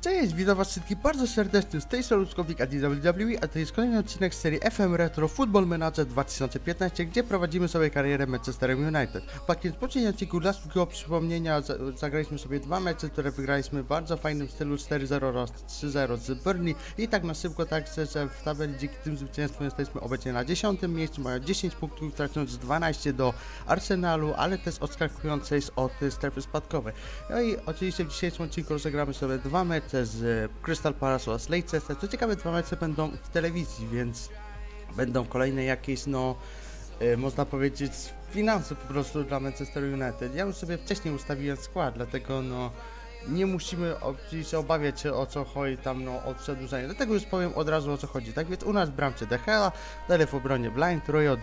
Cześć, witam was wszystkich bardzo serdecznie z tej strony Skopnik WWE, a to jest kolejny odcinek serii FM Retro Football Manager 2015, gdzie prowadzimy sobie karierę Manchesterem United. W pakiet poprzednim odcinku dla szybkiego przypomnienia za- zagraliśmy sobie dwa mecze, które wygraliśmy w bardzo fajnym stylu 4-0 oraz 3-0 z Burnley i tak na szybko tak szczerze w tabeli dzięki tym zwycięstwom jesteśmy obecnie na 10 miejscu, mają 10 punktów, tracąc 12 do Arsenalu, ale też odskakującej od strefy spadkowej. No i oczywiście w dzisiejszym odcinku rozegramy sobie dwa mecze z y, Crystal Palace oraz Leicester. Co ciekawe, dwa mecze będą w telewizji, więc będą kolejne jakieś, no, y, można powiedzieć, finanse po prostu dla Manchester United. Ja już sobie wcześniej ustawiłem skład, dlatego no nie musimy oczywiście obawiać się o co chodzi tam no o przedłużenie. Dlatego już powiem od razu o co chodzi. Tak więc u nas w bramce De Gea, dalej w obronie Blind, Royo,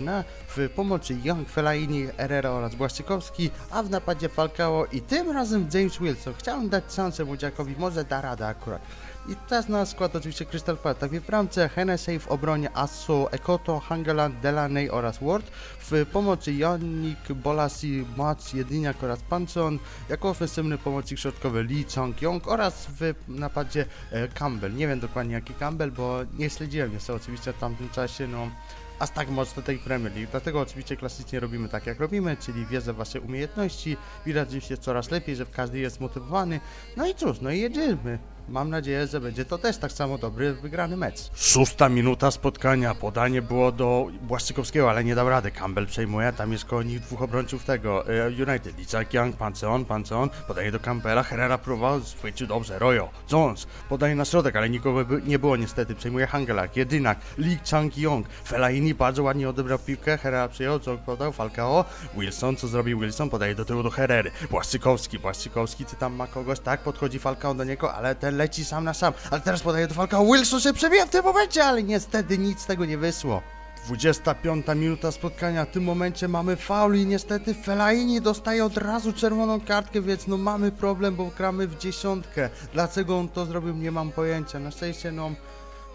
na w pomocy Young, Fellaini, Herrera oraz Błaszczykowski, a w napadzie Falcao i tym razem James Wilson. Chciałem dać szansę młodziakowi, może da radę akurat. I teraz na skład oczywiście Crystal Palace. Tak w bramce Hennessy w obronie Asso, Ekoto, Hangeland, Delaney oraz Ward. W pomocy Jannik, Bolasi, Mats, Jedyniak oraz Panson. Jako ofensywny pomocnik środkowy Lee Chong-yong oraz w napadzie e, Campbell. Nie wiem dokładnie jaki Campbell, bo nie śledziłem jeszcze oczywiście w tamtym czasie, no aż tak mocno tej Premier League. Dlatego oczywiście klasycznie robimy tak jak robimy, czyli wierzę w wasze umiejętności. Widać się coraz lepiej, że każdy jest zmotywowany. No i cóż, no i jedziemy. Mam nadzieję, że będzie to też tak samo dobry, wygrany mecz. Szósta minuta spotkania. Podanie było do Błaszczykowskiego, ale nie dał rady. Campbell przejmuje, tam jest koło nich dwóch obrońców tego e, United. Licak Young, Panceon, Panceon. Podaje do Campbella, Herrera próbował, schwycił dobrze. Royo, Jones. Podaje na środek, ale nikogo nie było niestety. Przejmuje Hangelak, Jedynak, Lee Chang-yong. Fellaini bardzo ładnie odebrał piłkę. Herrera przyjął, Jong podał, Falcao. Wilson, co zrobił Wilson? Podaje do tyłu do Herrery. Błaszczykowski, Błaszczykowski, czy tam ma kogoś? Tak, podchodzi Falcao do niego, ale ten leci sam na sam. Ale teraz podaje do Falcao. Wilson się przebija w tym momencie, ale niestety nic z tego nie wyszło. 25 minuta spotkania, w tym momencie mamy faul i niestety Fellaini dostaje od razu czerwoną kartkę, więc no mamy problem, bo gramy w dziesiątkę. Dlaczego on to zrobił, nie mam pojęcia. Na szczęście no...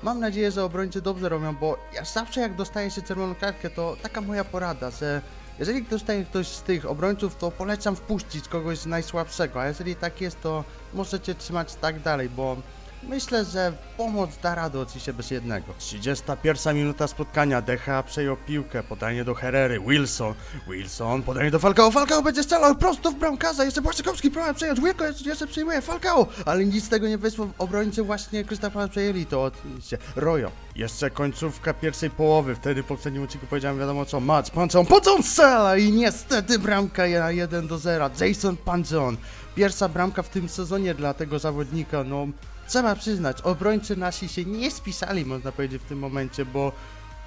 Mam nadzieję, że obrońcy dobrze robią, bo ja zawsze jak dostaję się czerwoną kartkę, to taka moja porada, że jeżeli dostaje ktoś z tych obrońców, to polecam wpuścić kogoś najsłabszego, a jeżeli tak jest, to możecie trzymać tak dalej, bo myślę, że pomoc da radę oczywiście bez jednego. 31 minuta spotkania, Decha przejął piłkę, podanie do Herrery, Wilson, Wilson, podanie do Falcao, Falcao będzie strzelał prosto w bramkarza, jeszcze Błaszczykowski próbował przejąć, Wilko jeszcze, przyjmuje, Falcao, ale nic z tego nie wyszło, obrońcy właśnie Crystal Palace przejęli to oczywiście. Royo, jeszcze końcówka pierwszej połowy, wtedy w poprzednim odcinku powiedziałem wiadomo co, Mats, Panceon, Panceon strzela? I niestety bramka na 1 do 0, Jason Panceon, pierwsza bramka w tym sezonie dla tego zawodnika, no trzeba przyznać, obrońcy nasi się nie spisali, można powiedzieć, w tym momencie, bo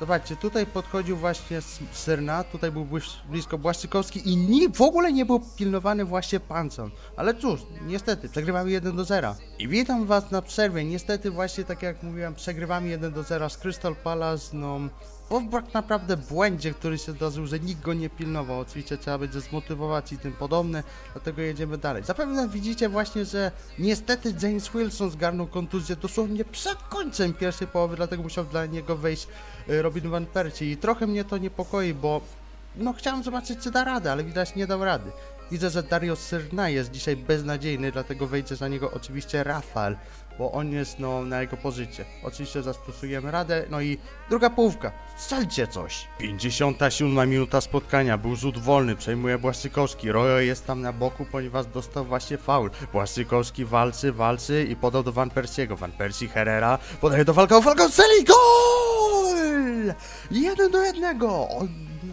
zobaczcie, tutaj podchodził właśnie Serna, tutaj był blisko Błaszczykowski i ni- w ogóle nie był pilnowany właśnie Pancon. Ale cóż, niestety, przegrywamy 1 do 0. I witam was na przerwie, niestety właśnie tak jak mówiłem, przegrywamy 1 do 0 z Crystal Palace, no... Po tak naprawdę błędzie, który się zdarzył, że nikt go nie pilnował. Oczywiście trzeba będzie zmotywować i tym podobne, dlatego jedziemy dalej. Zapewne widzicie właśnie, że niestety James Wilson zgarnął kontuzję dosłownie przed końcem pierwszej połowy, dlatego musiał dla niego wejść y, Robin Van Persie i trochę mnie to niepokoi, bo no chciałem zobaczyć czy da radę, ale widać nie dał rady. Widzę, że Dario Syrna jest dzisiaj beznadziejny, dlatego wejdzie za niego oczywiście Rafael, bo on jest no na jego pozycie. Oczywiście zastosujemy radę, no i druga połówka. Strzelcie coś! 57 minuta spotkania, był rzut wolny, przejmuje Błaszczykowski. Rojo jest tam na boku, ponieważ dostał właśnie faul. Błaszczykowski walczy, walczy i podał do Van Persiego. Van Persie Herrera podaje do Falcao, Falcao strzeli! Gol! Jeden do jednego! O,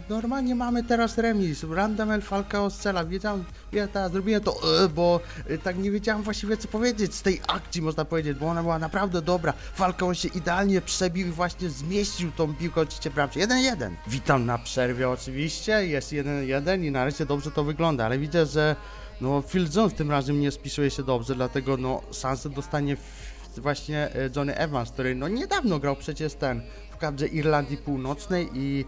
Normalnie mamy teraz remis. Randamel Falcao strzela. Wiedziałem, ja teraz zrobiłem to, e, bo e, tak nie wiedziałem właściwie co powiedzieć z tej akcji, można powiedzieć, bo ona była naprawdę dobra. Falcao się idealnie przebił i właśnie zmieścił tą piłkę oczywiście bramce. 1-1. Witam na przerwie oczywiście, jest 1-1 i nareszcie dobrze to wygląda, ale widzę, że no Phil Jones tym razem nie spisuje się dobrze, dlatego no szansę dostanie właśnie e, Johnny Evans, który no niedawno grał przecież ten w kadrze Irlandii Północnej i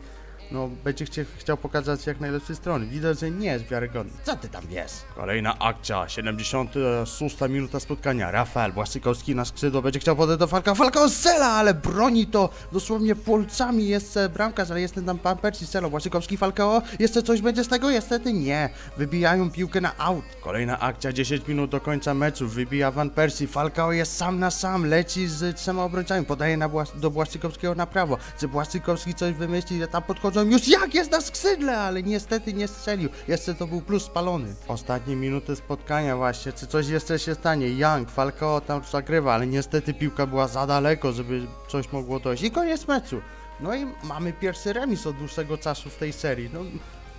no, będzie chcie, chciał pokazać jak najlepszej strony. Widać, że nie jest wiarygodny. Co ty tam wiesz? Kolejna akcja, 76 minuta spotkania. Rafael Błaszczykowski na skrzydło będzie chciał podać do Falka. Falka strzela, ale broni to dosłownie polcami. Jest e, bramkarz, ale jest tam pan Percy strzela. Błaszczykowski, Falcao. Jeszcze coś będzie z tego? Niestety nie. Wybijają piłkę na aut. Kolejna akcja, 10 minut do końca meczu. Wybija Van Persie. Falcao jest sam na sam. Leci z trzema obrońcami. Podaje na Błasz- do Błaszczykowskiego na prawo. Czy Błaszczykowski coś wymyśli, że tam podchodzą już jak jest na skrzydle, ale niestety nie strzelił. Jeszcze to był plus spalony. Ostatnie minuty spotkania właśnie. Czy coś jeszcze się stanie? Young, Falcao tam zagrywa, ale niestety piłka była za daleko, żeby coś mogło dojść. I koniec meczu. No i mamy pierwszy remis od dłuższego czasu w tej serii. No,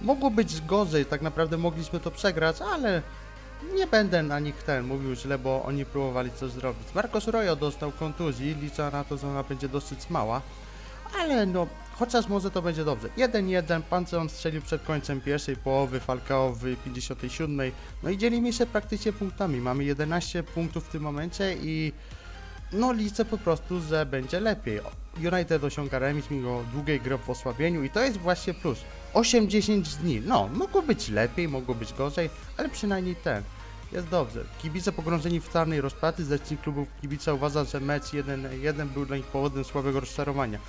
mogło być gorzej, tak naprawdę mogliśmy to przegrać, ale nie będę na nich ten mówił źle, bo oni próbowali coś zrobić. Marcos Royo dostał kontuzji, liczę na to, że ona będzie dosyć mała, ale no, chociaż może to będzie dobrze. 1-1, Panceon strzelił przed końcem pierwszej połowy, Falcao w 57, no i dzielimy się praktycznie punktami. Mamy 11 punktów w tym momencie i no liczę po prostu, że będzie lepiej. United osiąga remis mimo długiej gry w osłabieniu i to jest właśnie plus. 8-10 dni, no mogło być lepiej, mogło być gorzej, ale przynajmniej ten. Jest dobrze. Kibice pogrążeni w czarnej rozpaczy, zresztą klubów kibica uważa, że mecz 1-1 był dla nich powodem słabego rozczarowania.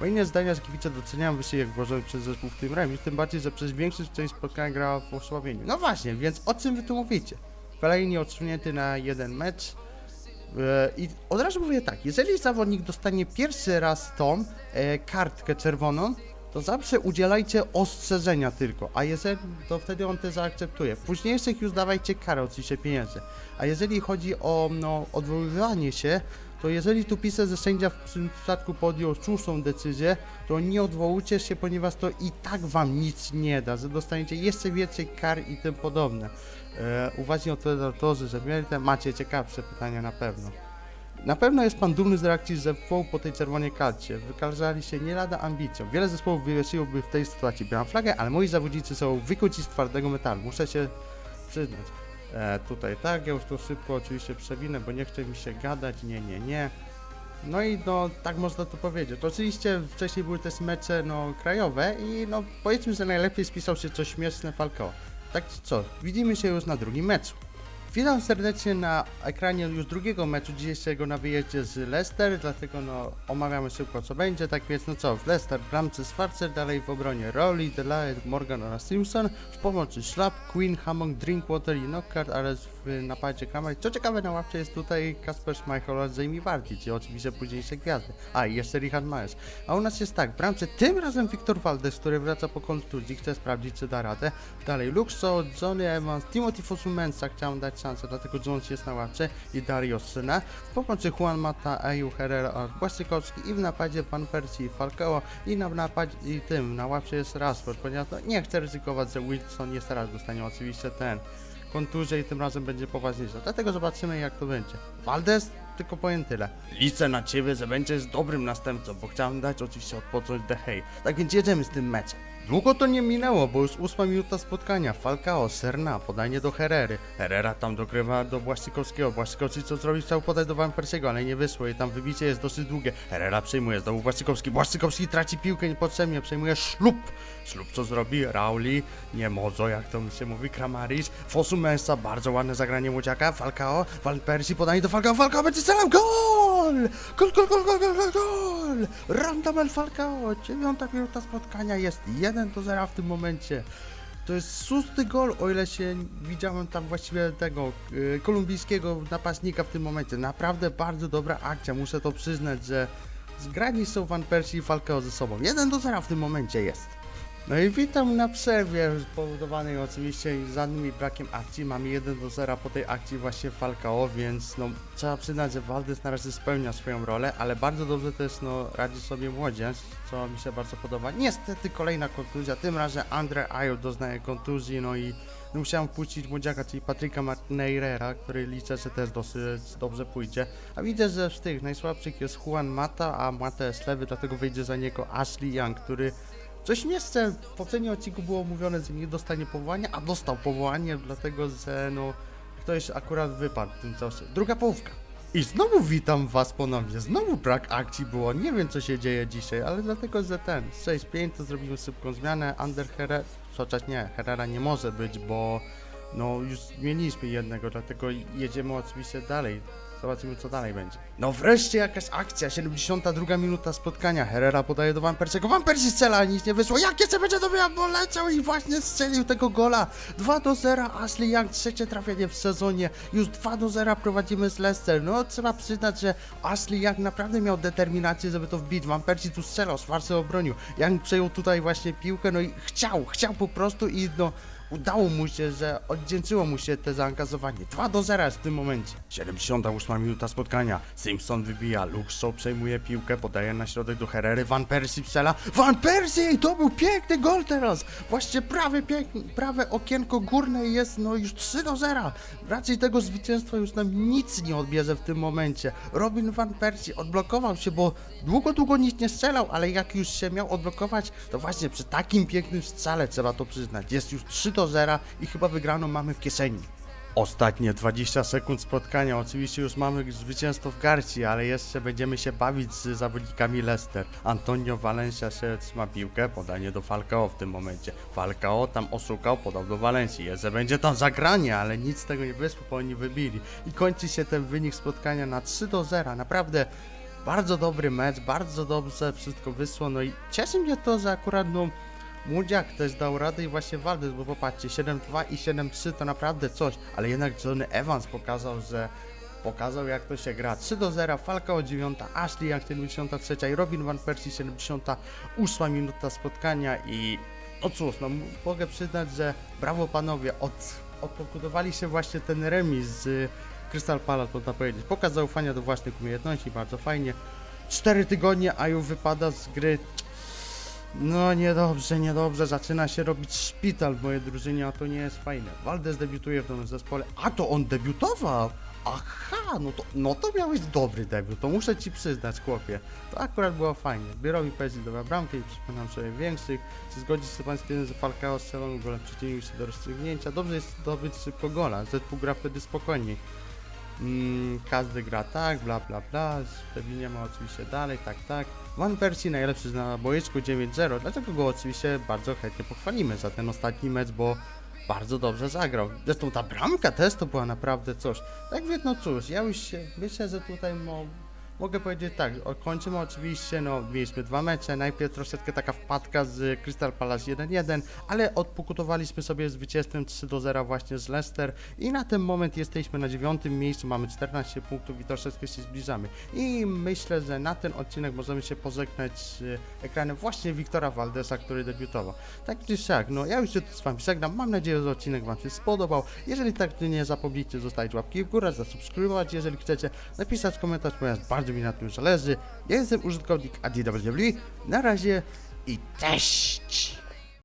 Moje zdania, że kibice doceniają wysiłek włożony przez zespół w tym remis, tym bardziej, że przez większość część spotkania grała w osłabieniu. No właśnie, więc o czym wy tu mówicie? Kolejnie odsunięty na jeden mecz, E, I od razu mówię tak, jeżeli zawodnik dostanie pierwszy raz tą e, kartkę czerwoną, to zawsze udzielajcie ostrzeżenia tylko, a jeżeli, to wtedy on te zaakceptuje. W późniejszych już dawajcie karę, oczywiście pieniędzy. A jeżeli chodzi o no, odwoływanie się, to jeżeli tu pisze, że sędzia w tym przypadku podjął słuszną decyzję, to nie odwołujcie się, ponieważ to i tak wam nic nie da, że dostaniecie jeszcze więcej kar i tym podobne. E, uważni obserwatorzy, że macie ciekawsze pytania na pewno. Na pewno jest pan dumny z reakcji zespołu po tej czerwonej karcie. Wykazali się nie lada ambicją. Wiele zespołów wywiesiłoby w tej sytuacji białą flagę, ale moi zawodnicy są wykuci z twardego metalu. Muszę się przyznać. E, tutaj tak, ja już to szybko oczywiście przewinę, bo nie chce mi się gadać, nie, nie, nie. No i no, tak można to powiedzieć. Oczywiście wcześniej były też mecze no, krajowe i no powiedzmy, że najlepiej spisał się coś śmieszne Falcao. Tak co, widzimy się już na drugim meczu. Witam serdecznie na ekranie już drugiego meczu dzisiejszego na wyjeździe z Leicester, dlatego no omawiamy szybko co będzie, tak więc no co, w Leicester bramce Schwarzer, dalej w obronie Rowley, Delahaye, Morgan oraz Simpson, w pomocy Schlapp, Queen, Hammond, Drinkwater i Knockout oraz w napadzie kamery. Co ciekawe na ławce jest tutaj Kasper Schmeichel oraz Jamie Vardy, czyli oczywiście późniejsze gwiazdy. A i jeszcze Richard Myers. A u nas jest tak, w bramce tym razem Victor Valdes, który wraca po kontuzji, chce sprawdzić czy da radę. Dalej Shaw, Johnny Evans, Timothy Fosumensa chciałem dać szansę, dlatego Jones jest na ławce i Dario Syna. W pomocy Juan Mata, Ayu Herrera oraz Błaszczykowski i w napadzie Pan Percy i Falcao i na napadzie i tym, na ławce jest Rashford, ponieważ no, nie chcę ryzykować, że Wilson jeszcze raz dostanie oczywiście ten kontuzję i tym razem będzie poważniejsza. Dlatego zobaczymy jak to będzie. Valdes tylko powiem tyle. Liczę na ciebie, że będziesz dobrym następcą, bo chciałem dać oczywiście odpocząć De Hey. Tak więc jedziemy z tym meczem. Długo to nie minęło, bo już ósma minuta spotkania. Falcao, Serna, podanie do Herrery. Herrera tam dogrywa do Błaszczykowskiego. Błaszczykowski co zrobić? Chciał podać do Van Persiego, ale nie wyszło i tam wybicie jest dosyć długie. Herrera przejmuje, znowu Błaszczykowski. Błaszczykowski traci piłkę niepotrzebnie, przejmuje szlub. Szlub co zrobi? Rauli, nie mozo, jak to się mówi, Kramaric. Fosu Mensa, bardzo ładne zagranie młodziaka. Falcao, Van Persie, podanie do Falcao. Falcao będzie strzelał, gol! Gol, gol, gol, gol, gol, gol, gol! Randamel Falcao, dziewiąta minuta spotkania jest 1 do 0 w tym momencie. To jest szósty gol, o ile się widziałem tam właściwie tego y, kolumbijskiego napastnika w tym momencie. Naprawdę bardzo dobra akcja, muszę to przyznać, że zgrani są Van Persie i Falcao ze sobą. 1 do 0 w tym momencie jest. No i witam na przerwie spowodowanej oczywiście żadnym brakiem akcji. Mamy 1 do 0 po tej akcji właśnie Falcao, więc no trzeba przyznać, że Valdes na razie spełnia swoją rolę, ale bardzo dobrze też no radzi sobie młodzież, co mi się bardzo podoba. Niestety kolejna kontuzja, tym razem Andre Ayew doznaje kontuzji, no i no, musiałem puścić młodziaka, czyli Patryka Martineirera, który liczę, że też dosyć dobrze pójdzie. A widzę, że z tych najsłabszych jest Juan Mata, a Mata jest lewy, dlatego wyjdzie za niego Ashley Young, który Coś miejsce w poprzednim odcinku było mówione, że nie dostanie powołania, a dostał powołanie, dlatego że no ktoś akurat wypadł w tym czasie. Druga połówka. I znowu witam was ponownie, znowu brak akcji było, nie wiem co się dzieje dzisiaj, ale dlatego, że ten 6-5 to zrobimy szybką zmianę, Under Herrera, chociaż nie, Herrera nie może być, bo no już zmieniliśmy jednego, dlatego jedziemy oczywiście dalej, zobaczymy co dalej będzie. No wreszcie jakaś akcja, 72 minuta spotkania, Herrera podaje do Van Persiego, Van Persie strzela, nic nie wyszło, jakie se będzie dobija, bo leciał i właśnie strzelił tego gola, 2 do 0, Ashley Young, trzecie trafienie w sezonie, już 2 do 0 prowadzimy z Leicester, no trzeba przyznać, że Ashley Young naprawdę miał determinację, żeby to wbić, Van Persie tu strzelał, Schwarze obronił, Young przejął tutaj właśnie piłkę, no i chciał, chciał po prostu i no udało mu się, że oddzięczyło mu się te zaangażowanie. 2 do 0 jest w tym momencie. 78 minuta spotkania. Simpson wybija, Luke Shaw przejmuje piłkę, podaje na środek do Herrery, Van Persie strzela. Van Persie! To był piękny gol teraz! Właśnie prawe, prawe okienko górne jest no już 3 do 0. Raczej tego zwycięstwa już nam nic nie odbierze w tym momencie. Robin Van Persie odblokował się, bo długo, długo nic nie strzelał, ale jak już się miał odblokować, to właśnie przy takim pięknym strzale trzeba to przyznać. Jest już 3 do 0 i chyba wygraną mamy w kieszeni. Ostatnie 20 sekund spotkania. Oczywiście już mamy zwycięstwo w garści, ale jeszcze będziemy się bawić z zawodnikami Leicester. Antonio Valencia się trzyma piłkę, podanie do Falcao w tym momencie. Falcao tam oszukał, podał do Valencji. Jeszcze będzie tam zagranie, ale nic z tego nie wyszło, bo oni wybili. I kończy się ten wynik spotkania na 3 do 0. Naprawdę bardzo dobry mecz, bardzo dobrze wszystko wyszło. No i cieszy mnie to, że akurat no Młodziak też dał radę i właśnie Waldes, bo popatrzcie, 7-2 i 7-3 to naprawdę coś, ale jednak Johnny Evans pokazał, że pokazał jak to się gra. 3 do 0, Falcao 9, Ashley Young 73 i Robin Van Persie 78 minuta spotkania i no cóż, no mogę przyznać, że brawo panowie, od, odpokutowali się właśnie ten remis z Crystal Palace, można powiedzieć. Pokaz zaufania do własnych umiejętności, bardzo fajnie. 4 tygodnie, a już wypada z gry no niedobrze, niedobrze, zaczyna się robić szpital w mojej drużynie, a to nie jest fajne. Waldes debiutuje w nowym zespole, a to on debiutował! Aha, no to, no to miałeś dobry debiut, to muszę ci przyznać, chłopie. To akurat było fajnie. Zbiorowi Pezzi dobra bramkę i przypominam sobie większych. Czy zgodzić się pan z tym, że Falcao strzelonym golem przyczynił się do rozstrzygnięcia? Dobrze jest zdobyć szybko gola, zespół gra wtedy spokojniej. Mm, każdy gra tak, bla bla bla, pewnie ma oczywiście dalej, tak, tak. Van Persie najlepszy na boisku 9-0, dlatego go oczywiście bardzo chętnie pochwalimy za ten ostatni mecz, bo bardzo dobrze zagrał. Zresztą ta bramka też to była naprawdę coś. Tak więc no cóż, ja już się, myślę, że tutaj mo, mogę powiedzieć tak, kończymy oczywiście, no mieliśmy dwa mecze, najpierw troszeczkę taka wpadka z Crystal Palace 1-1, ale odpokutowaliśmy sobie zwycięstwem 3-0 właśnie z Leicester i na ten moment jesteśmy na dziewiątym miejscu, mamy 14 punktów i troszeczkę się zbliżamy. I myślę, że na ten odcinek możemy się pożegnać z ekranem właśnie Wiktora Valdesa, który debiutował. Tak czy siak, no ja już się z wami żegnam, mam nadzieję, że odcinek wam się spodobał. Jeżeli tak, to nie zapomnijcie zostawić łapki w górę, zasubskrybować, jeżeli chcecie, napisać komentarz, ponieważ bardzo mi na tym zależy. Ja jestem użytkownik ADWW, na razie i cześć!